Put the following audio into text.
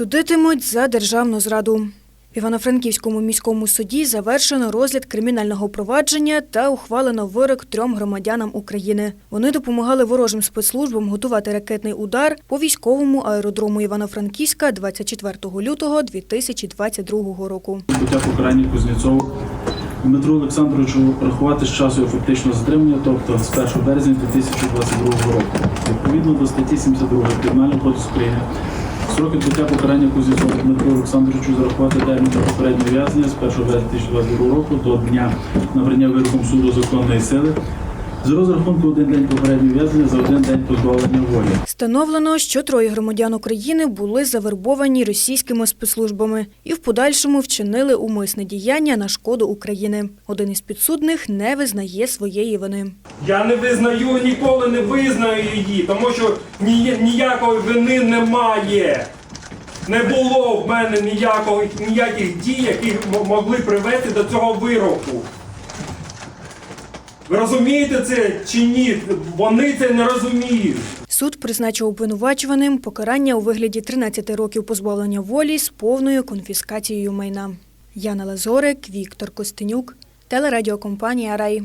Судитимуть за державну зраду. В Івано-Франківському міському суді завершено розгляд кримінального провадження та ухвалено вирок трьом громадянам України. Вони допомагали ворожим спецслужбам готувати ракетний удар по військовому аеродрому Івано-Франківська 24 лютого 2022 року. Буття покарання Кузнєцову Дмитру Олександровичу рахувати з часу фактичного затримання, тобто з 1 березня 2022 року. Відповідно до статті 72 Кримінального кодексу України сроки відбуття покарання Кузнєцову Дмитру Олександровичу зарахувати термін для попереднього в'язнення з 1 березня 2022 року до дня набрання вироком суду законної сили з розрахунку один день попереднього в'язнення за один день позбавлення волі. Встановлено, що троє громадян України були завербовані російськими спецслужбами і в подальшому вчинили умисне діяння на шкоду України. Один із підсудних не визнає своєї вини. Я не визнаю, ніколи не визнаю її, тому що ні- ніякої вини немає. Не було в мене ніякого, ніяких дій, які могли привести до цього вироку. Ви розумієте це чи ні? Вони це не розуміють. Суд призначив обвинувачуваним покарання у вигляді 13 років позбавлення волі з повною конфіскацією майна. Яна Лазорик, Віктор Костенюк, телерадіокомпанія Рай.